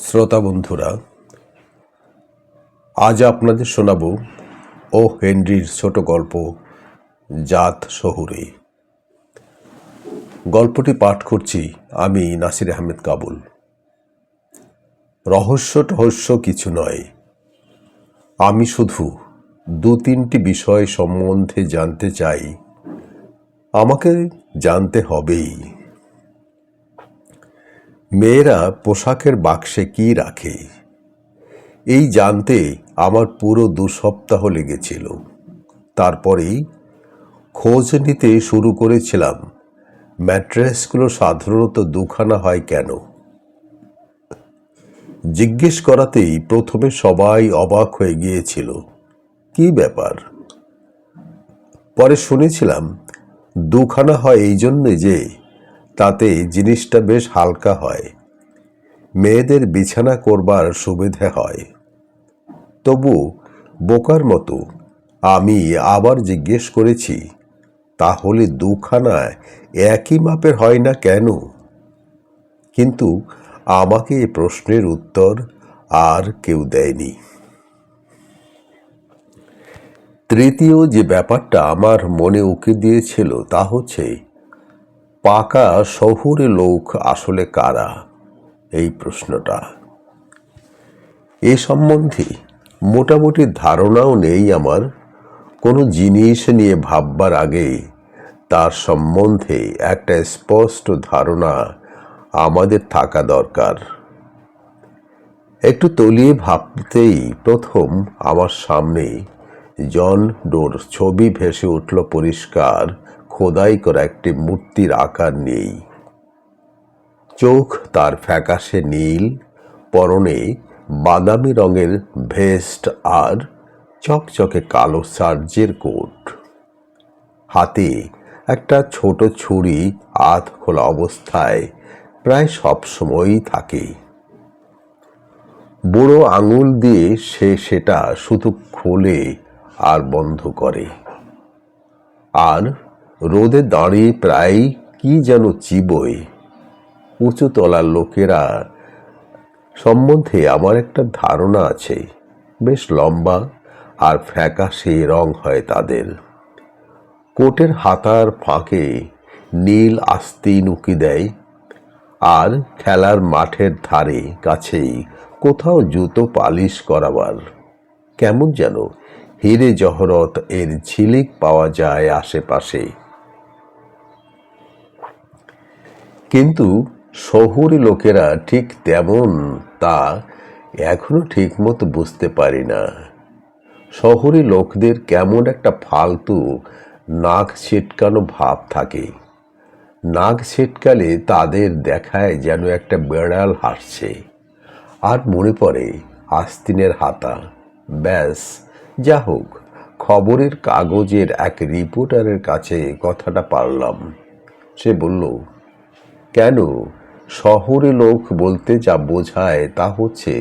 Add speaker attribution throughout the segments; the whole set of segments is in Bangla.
Speaker 1: শ্রোতা বন্ধুরা, আজ আপনাদের শোনাব ও হেনরির ছোট গল্প জাত শহুরে। গল্পটি পাঠ করছি আমি নাসির আহমেদ কাবুল। রহস্য টহস্য কিছু নয়, আমি শুধু দু তিনটি বিষয় সম্বন্ধে জানতে চাই, আমাকে জানতে হবেই। মেয়েরা পোশাকের বাক্সে কি রাখে? এই জানতে আমার পুরো দু সপ্তাহ লেগেছিল। তারপরেই খোঁজ নিতে শুরু করেছিলাম, ম্যাট্রেসগুলো সাধারণত দুখানা হয় কেন? জিজ্ঞেস করাতেই প্রথমে সবাই অবাক হয়ে গিয়েছিল, কি ব্যাপার? পরে শুনেছিলাম, দুখানা হয় এই জন্যে যে তাতে জিনিসটা বেশ হালকা হয়। মেয়েদের বিছানা করবার সুবিধে হয়। তবু বোকার মতো আমি আবার জিজ্ঞেস করেছি, তাহলে দুখানা একই মাপের হয় না কেন? কিন্তু আমাকে এ প্রশ্নের উত্তর আর কেউ দেয়নি। তৃতীয় যে ব্যাপারটা আমার মনে উকি দিয়েছিল তা হচ্ছে পাকা শহুরে লোক আসলে কারা? এই প্রশ্নটা। এ সম্বন্ধে মোটামুটি ধারণাও নেই আমার। কোনো জিনিস নিয়ে ভাববার আগে তার সম্বন্ধে একটা স্পষ্ট ধারণা আমাদের থাকা দরকার। একটু তলিয়ে ভাবতেই প্রথম আমার সামনে জন ডোর ছবি ভেসে উঠল পরিষ্কার খোদাই করা একটি মূর্তির আকার নেই। চোখ তার ফ্যাকাশে নীল, পরনে বাদামি রঙের ভেস্ট আর চকচকে কালো সার্জের কোট। হাতে একটা ছোট ছুরি আধ খোলা অবস্থায় প্রায় সব সময়ই থাকে। বুড়ো আঙুল দিয়ে সে সেটা শুধু খোলে আর বন্ধ করে। আর রোদে দাঁড়িয়ে প্রায় কি যেন চিবোয় উঁচু তলার লোকেরা সম্বন্ধে আমার একটা ধারণা আছে। বেশ লম্বা আর ফ্যাকা ফ্যাকাশে রং হয় তাদের। কোটের হাতার ফাঁকে নীল আস্তি উকি দেয় আর খেলার মাঠের ধারে কাছেই কোথাও জুতো পালিশ করাবার। কেমন যেন হিরে জহরত এর ঝিলিক পাওয়া যায় আশেপাশে। কিন্তু শহুরে লোকেরা ঠিক তেমন তা এখনও ঠিকমতো বুঝতে পারি না। শহরে লোকদের কেমন একটা ফালতু নাক ছিটকানো ভাব থাকে। নাক ছিটকালে তাদের দেখায় যেন একটা বেড়াল হাসছে আর মনে পড়ে আস্তিনের হাতা। ব্যাস, যা হোক, খবরের কাগজের এক রিপোর্টারের কাছে কথাটা পারলাম। সে বলল কেন শহরে লোক বলতে যা বোঝায় তা হচ্ছে,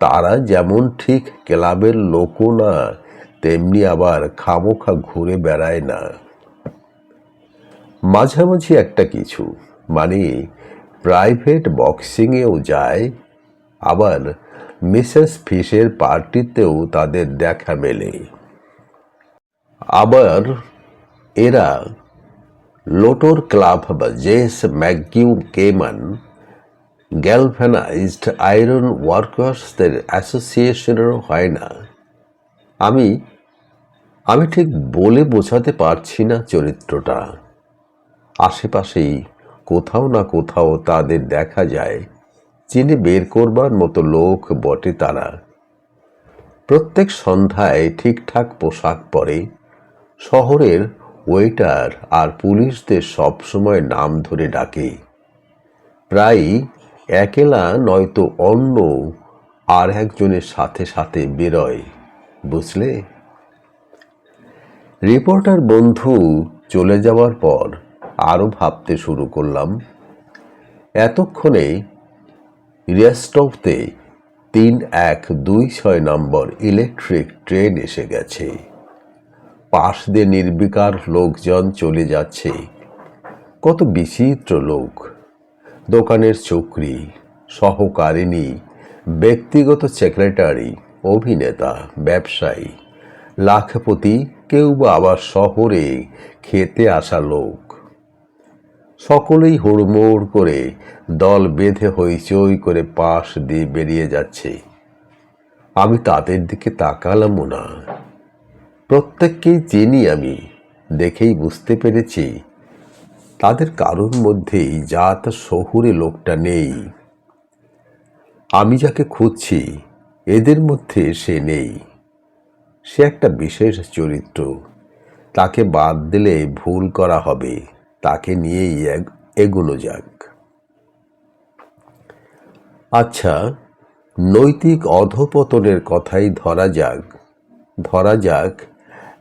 Speaker 1: তারা যেমন ঠিক ক্লাবের লোকও না, তেমনি আবার খামোখা ঘুরে বেড়ায় না। মাঝামাঝি একটা কিছু মানে প্রাইভেট বক্সিংয়েও যায়, আবার মিসেস ফিশের পার্টিতেও তাদের দেখা মেলে। আবার এরা লোটোর ক্লাব বা জেস ম্যাকগিউ কেমান গ্যালভ্যানাইজড আয়রন ওয়ার্কার্সদের অ্যাসোসিয়েশনেরও হয় না। আমি আমি ঠিক বলে বোঝাতে পারছি না চরিত্রটা। আশেপাশেই কোথাও না কোথাও তাদের দেখা যায়, চিনে বের করবার মতো লোক বটে তারা। প্রত্যেক সন্ধ্যায় ঠিকঠাক পোশাক পরে শহরের ওয়েটার আর পুলিশদের সবসময় নাম ধরে ডাকে। প্রায় একেলা নয়তো অন্য আর একজনের সাথে সাথে বেরোয়, বুঝলে? রিপোর্টার বন্ধু চলে যাওয়ার পর আরও ভাবতে শুরু করলাম, এতক্ষণে রেস্টফতে তিন এক দুই ছয় নম্বর ইলেকট্রিক ট্রেন এসে গেছে। পাশ দিয়ে নির্বিকার লোকজন চলে যাচ্ছে। কত বিচিত্র লোক। দোকানের চকরি, সহকারিণী, ব্যক্তিগত সেক্রেটারি, অভিনেতা, ব্যবসায়ী, লাখপতি, কেউ বা আবার শহরে খেতে আসা লোক। সকলেই হুড়মুড় করে দল বেঁধে হইচই করে পাশ দিয়ে বেরিয়ে যাচ্ছে। আমি তাদের দিকে তাকালামও না। প্রত্যেককেই চিনি আমি। দেখেই বুঝতে পেরেছি, তাদের কারোর মধ্যেই জাত শহুরে লোকটা নেই। আমি যাকে খুঁজছি, এদের মধ্যে সে নেই। সে একটা বিশেষ চরিত্র। তাকে বাদ দিলে ভুল করা হবে। তাকে নিয়েই এগ- এগোনো যাক। আচ্ছা নৈতিক অধপতনের কথাই ধরা যাক। ধরা যাক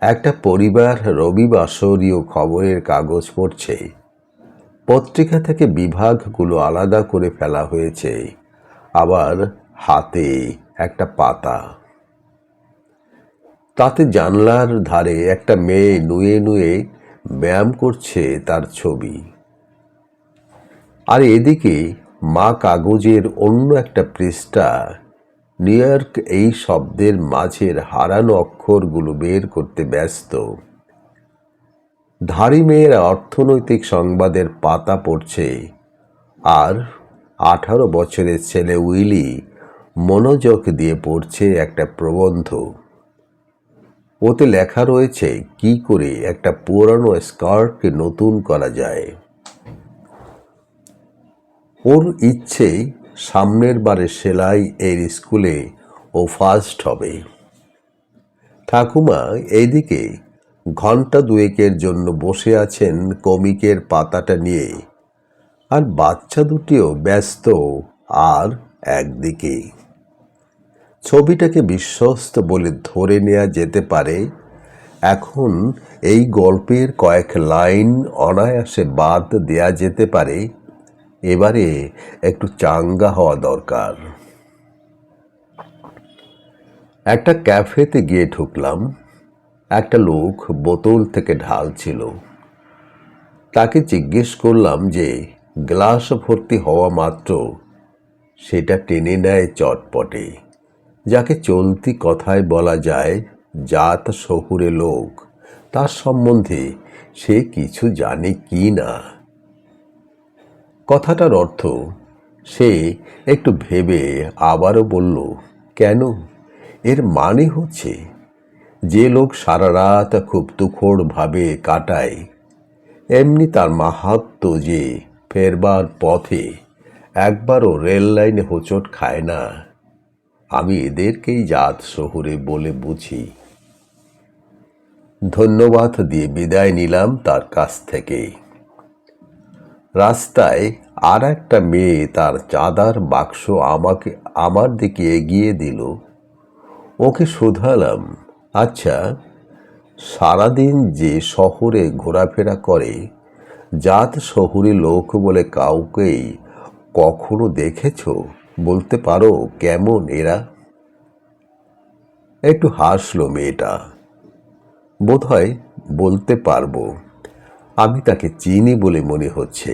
Speaker 1: একটা পরিবার রবিবাসরীয় খবরের কাগজ পড়ছে। পত্রিকা থেকে বিভাগগুলো আলাদা করে ফেলা হয়েছে। আবার হাতে একটা পাতা। তাতে জানলার ধারে একটা মেয়ে নুয়ে নুয়ে ব্যায়াম করছে তার ছবি। আর এদিকে মা কাগজের অন্য একটা পৃষ্ঠা নিউ ইয়র্ক এই শব্দের মাঝের হারানো অক্ষরগুলো বের করতে ব্যস্ত। ধারী মেয়েরা অর্থনৈতিক সংবাদের পাতা পড়ছে। আর আঠারো বছরের ছেলে উইলি মনোযোগ দিয়ে পড়ছে একটা প্রবন্ধ। ওতে লেখা রয়েছে কি করে একটা পুরানো স্কার্টকে নতুন করা যায়। ওর ইচ্ছে সামনের বারে সেলাই এর স্কুলে ও ফার্স্ট হবে। ঠাকুমা এইদিকে ঘণ্টা দুয়েকের জন্য বসে আছেন কমিকের পাতাটা নিয়ে। আর বাচ্চা দুটিও ব্যস্ত আর একদিকে। ছবিটাকে বিশ্বস্ত বলে ধরে নেওয়া যেতে পারে, এখন এই গল্পের কয়েক লাইন অনায়াসে বাদ দেয়া যেতে পারে এবারে একটু চাঙ্গা হওয়া দরকার। একটা ক্যাফেতে গিয়ে ঢুকলাম। একটা লোক বোতল থেকে ঢালছিল। তাকে জিজ্ঞেস করলাম যে, গ্লাস ভর্তি হওয়া মাত্র? সেটা টেনে নেয় চটপটে। যাকে চলতি কথায় বলা যায়, জাত শহুরে লোক। তার সম্বন্ধে সে কিছু জানে কি না। কথাটার অর্থ, সে একটু ভেবে আবারও বলল, কেন? এর মানে হচ্ছে, যে লোক সারা রাত খুব তুখোড়ভাবে কাটায়, এমনি তার মাহাত্ম যে ফেরবার পথে একবারও রেল লাইনে হোঁচট খায় না। আমি এদেরকেই জাত শহুরে বলে বুঝি। ধন্যবাদ দিয়ে বিদায় নিলাম তার কাছ থেকে। রাস্তায় আর একটা মেয়ে তার চাঁদার বাক্স আমাকে, আমার দিকে এগিয়ে দিল। ওকে শোধালাম আচ্ছা সারাদিন যে শহরে ঘোরাফেরা করে, জাত শহুরে লোক বলে কাউকেই কখনো দেখেছ? বলতে পারো কেমন এরা? একটু হাসলো মেয়েটা। বোধহয় বলতে পারব। আমি তাকে চিনি বলে মনে হচ্ছে।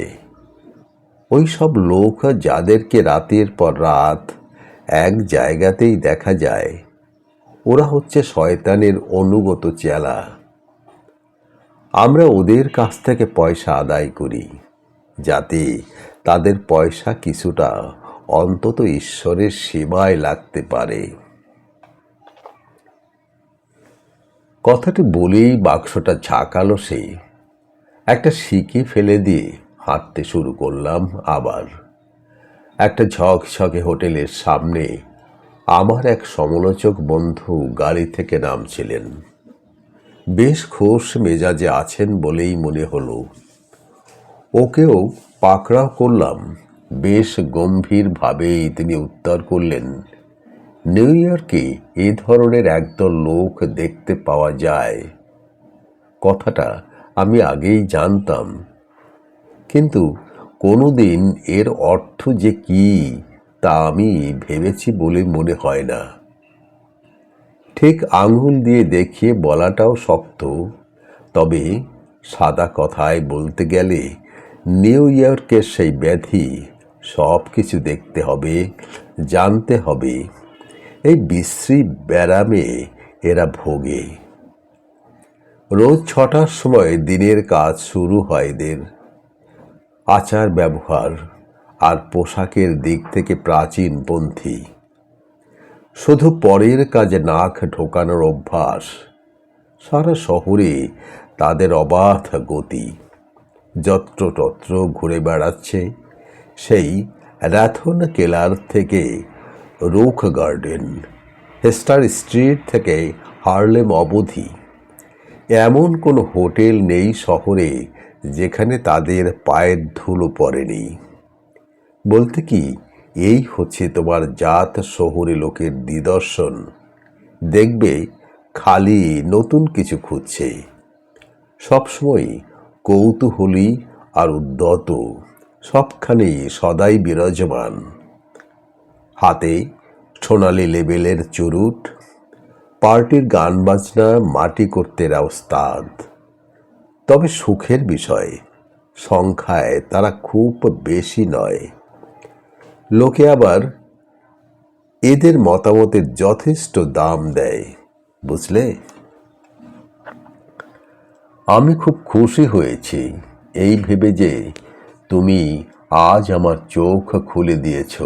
Speaker 1: ওই সব লোক যাদেরকে রাতের পর রাত এক জায়গাতেই দেখা যায়, ওরা হচ্ছে শয়তানের অনুগত চেলা। আমরা ওদের কাছ থেকে পয়সা আদায় করি, যাতে তাদের পয়সা কিছুটা অন্তত ঈশ্বরের সেবায় লাগতে পারে। কথাটি বলেই বাক্সটা ঝাঁকালো সে। একটা শিকে ফেলে দিয়ে হাঁটতে শুরু করলাম আবার। একটা ঝকঝকে হোটেলের সামনে আমার এক সমালোচক বন্ধু গাড়ি থেকে নামছিলেন। বেশ খোশ মেজাজে আছেন বলেই মনে হলো। ওকেও পাকড়াও করলাম। বেশ গম্ভীরভাবেই তিনি উত্তর করলেন, নিউ ইয়র্কে এ ধরনের একদল লোক দেখতে পাওয়া যায়। কথাটা আমি আগেই জানতাম। কিন্তু কোনোদিন এর অর্থ যে কি, তা আমি ভেবেছি বলে মনে হয় না। ঠিক আঙুল দিয়ে দেখিয়ে বলাটাও শক্ত, তবে সাদা কথায় বলতে গেলে নিউ ইয়র্কের সেই ব্যাধি সব কিছু দেখতে হবে, জানতে হবে। এই বিশ্রী ব্যারামে এরা ভোগে। রোজ ছটার সময় দিনের কাজ শুরু হয় এদের। আচার ব্যবহার আর পোশাকের দিক থেকে প্রাচীনপন্থী শুধু পরের কাজে নাক ঢোকানোর অভ্যাস, সারা শহরে তাদের অবাধ গতি। যত্রতত্র ঘুরে বেড়াচ্ছে সেই র্যাথন কেলার থেকে রুখ গার্ডেন, হেস্টার স্ট্রিট থেকে হার্লেম অবধি। এমন কোনো হোটেল নেই শহরে যেখানে তাদের পায়ের ধুলো পড়েনি। বলতে কি, এই হচ্ছে তোমার জাত শহুরে লোকের নিদর্শন। দেখবে, খালি নতুন কিছু খুঁজছে। সবসময় কৌতূহলী আর উদ্যত, সবখানে সদাই বিরাজমান। হাতে সোনালি লেবেলের চুরুট পার্টির গান বাজনা মাটি করতে ওস্তাদ তবে সুখের বিষয়, সংখ্যায় তারা খুব বেশি নয়। লোকে আবার এদের মতামতের যথেষ্ট দাম দেয়, বুঝলে? আমি খুব খুশি হয়েছি এই ভেবে যে তুমি আজ আমার চোখ খুলে দিয়েছ।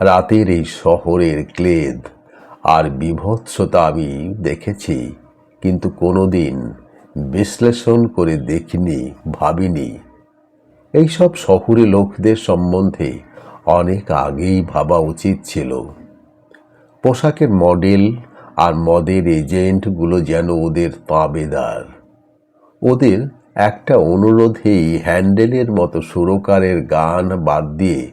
Speaker 1: রাতের এই শহরের ক্লেদ আর বিভৎসতা আমি দেখেছি, কিন্তু কোনোদিন বিশ্লেষণ করে দেখিনি, ভাবিনি। এইসব শহুরে লোকদের সম্বন্ধে অনেক আগেই ভাবা উচিত ছিল। পোশাকের মডেল আর মদের এজেন্টগুলো যেন ওদের তাবেদার। ওদের একটা অনুরোধেই হ্যান্ডেলের মতো সুরকারের গান বাদ দিয়ে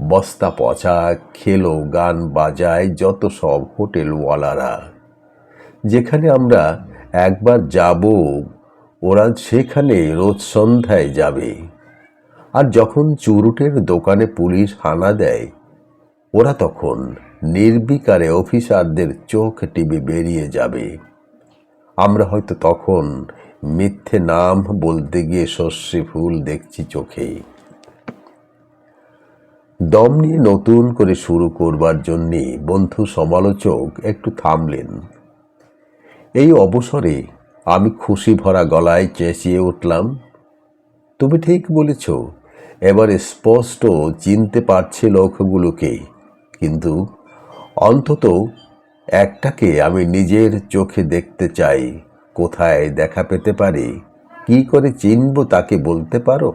Speaker 1: বস্তা পচা, খেলো, গান বাজায় যত সব হোটেলওয়ালারা। যেখানে আমরা একবার যাব, ওরা সেখানে রোজ সন্ধ্যায় যাবে। আর যখন চুরুটের দোকানে পুলিশ হানা দেয়, ওরা তখন নির্বিকারে অফিসারদের চোখ টিপে বেরিয়ে যাবে। আমরা হয়তো তখন মিথ্যে নাম বলতে গিয়ে শস্যে ফুল দেখছি চোখে। দম নিয়ে নতুন করে শুরু করবার জন্যে বন্ধু সমালোচক একটু থামলেন। এই অবসরে আমি খুশি ভরা গলায় চেঁচিয়ে উঠলাম, তুমি ঠিক বলেছ, এবার স্পষ্ট চিনতে পারছে লোকগুলোকে, কিন্তু অন্তত একটাকে আমি নিজের চোখে দেখতে চাই, কোথায় দেখা পেতে পারি, কি করে চিনব তাকে বলতে পারো?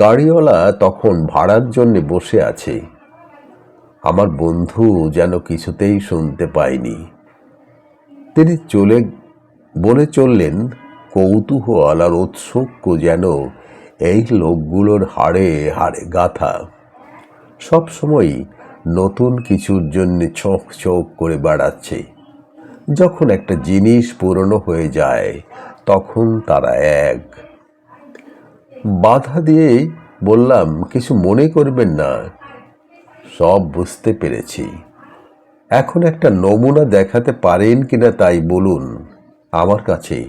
Speaker 1: গাড়িওয়ালা তখন ভাড়ার জন্য বসে আছে। আমার বন্ধু যেন কিছুতেই শুনতে পায়নি। তিনি চলে, বলে চললেন কৌতূহল আর ঔৎসুক্য যেন এই লোকগুলোর হাড়ে হাড়ে গাথা। সবসময় নতুন কিছুর জন্য চোখ চোখ করে বেড়াচ্ছে। যখন একটা জিনিস পুরনো হয়ে যায়, তখন তারা এক বাধা দিয়ে বললাম, কিছু মনে করবেন না। সব বুঝতে পেরেছি। এখন একটা নমুনা দেখাতে পারেন কিনা তাই বলুন। আমার কাছে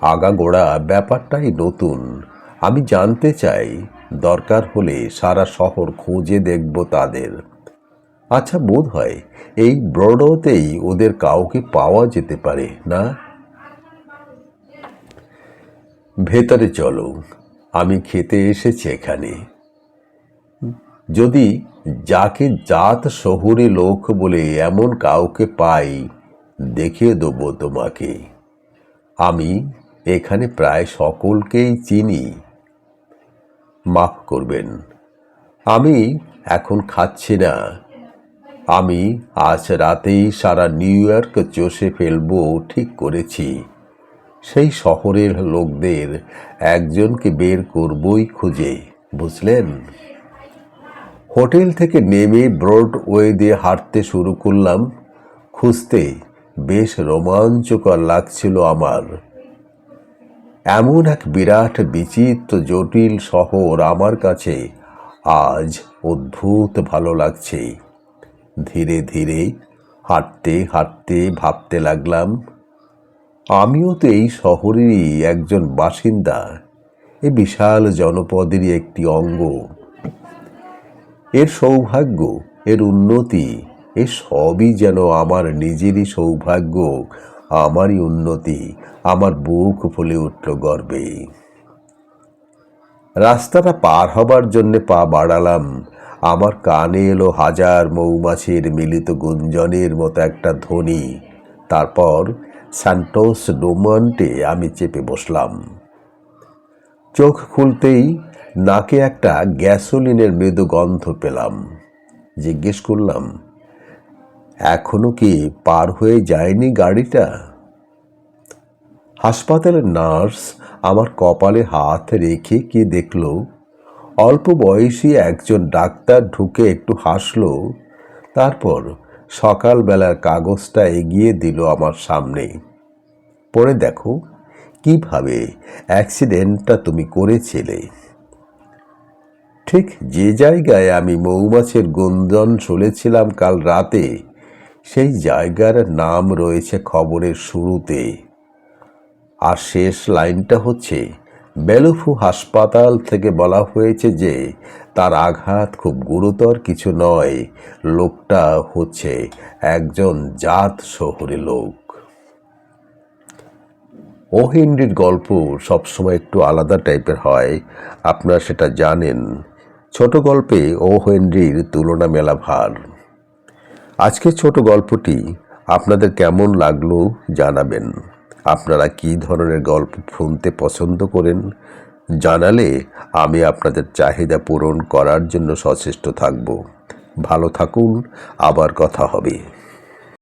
Speaker 1: আগাগোড়া ব্যাপারটাই নতুন। আমি জানতে চাই, দরকার হলে সারা শহর খুঁজে দেখব তাদের। আচ্ছা বোধ হয় এই ব্রডওতেই ওদের কাউকে পাওয়া যেতে পারে, না? ভেতরে চলো। আমি খেতে এসেছি এখানে। যদি যাকে জাত শহুরে লোক বলে এমন কাউকে পাই, দেখিয়ে দেবো তোমাকে। আমি এখানে প্রায় সকলকেই চিনি। মাফ করবেন, আমি এখন খাচ্ছি না। আমি আজ রাতেই সারা নিউ ইয়র্ক চষে ফেলব, ঠিক করেছি। সেই শহরের লোকদের একজনকে বের করবই খুঁজে, বুঝলেন? হোটেল থেকে নেমে ব্রডওয়ে দিয়ে হাঁটতে শুরু করলাম। খুঁজতে বেশ রোমাঞ্চকর লাগছিল আমার। এমন এক বিরাট, বিচিত্র, জটিল শহর আমার কাছে আজ অদ্ভুত ভালো লাগছে। ধীরে ধীরে হাঁটতে হাঁটতে ভাবতে লাগলাম আমিও তো এই শহরেরই একজন বাসিন্দা। এ বিশাল জনপদেরই একটি অঙ্গ। এর সৌভাগ্য, এর উন্নতি, এ সবই যেন আমার নিজেরই সৌভাগ্য, আমারই উন্নতি, আমার বুক ফুলে উঠল গর্বে। রাস্তাটা পার হবার জন্য পা বাড়ালাম। আমার কানে এলো হাজার মৌমাছির মিলিত গুঞ্জনের মতো একটা ধ্বনি। তারপর স্যান্টোস ডোমন্টে আমি চেপে বসলাম। চোখ খুলতেই নাকে একটা গ্যাসোলিনের মৃদু গন্ধ পেলাম। জিজ্ঞেস করলাম, এখনও কি পার হয়ে যায়নি গাড়িটা? হাসপাতালের নার্স আমার কপালে হাত রেখে কি দেখল? অল্প বয়সী একজন ডাক্তার ঢুকে একটু হাসলো, তারপর সকালবেলার কাগজটা এগিয়ে দিল আমার সামনে। পরে দেখো, কীভাবে অ্যাক্সিডেন্টটা তুমি করেছিলে। ঠিক যে জায়গায় আমি মৌমাছির গুঞ্জন শুনেছিলাম কাল রাতে, সেই জায়গার নাম রয়েছে খবরের শুরুতে। আর শেষ লাইনটা হচ্ছে, বেলুফু হাসপাতাল থেকে বলা হয়েছে যে তার আঘাত খুব গুরুতর কিছু নয়। লোকটা হচ্ছে একজন জাত শহরে লোক। ও হেনরির গল্প সবসময় একটু আলাদা টাইপের হয়। আপনারা সেটা জানেন। ছোট গল্পে ও হেনরির তুলনা মেলা ভার। আজকের ছোট গল্পটি আপনাদের কেমন লাগল জানাবেন। আপনারা কি ধরনের গল্প শুনতে পছন্দ করেন জানালে আমি আপনাদের চাহিদা পূরণ করার জন্য সচেষ্ট থাকব। ভালো থাকুন আবার কথা হবে।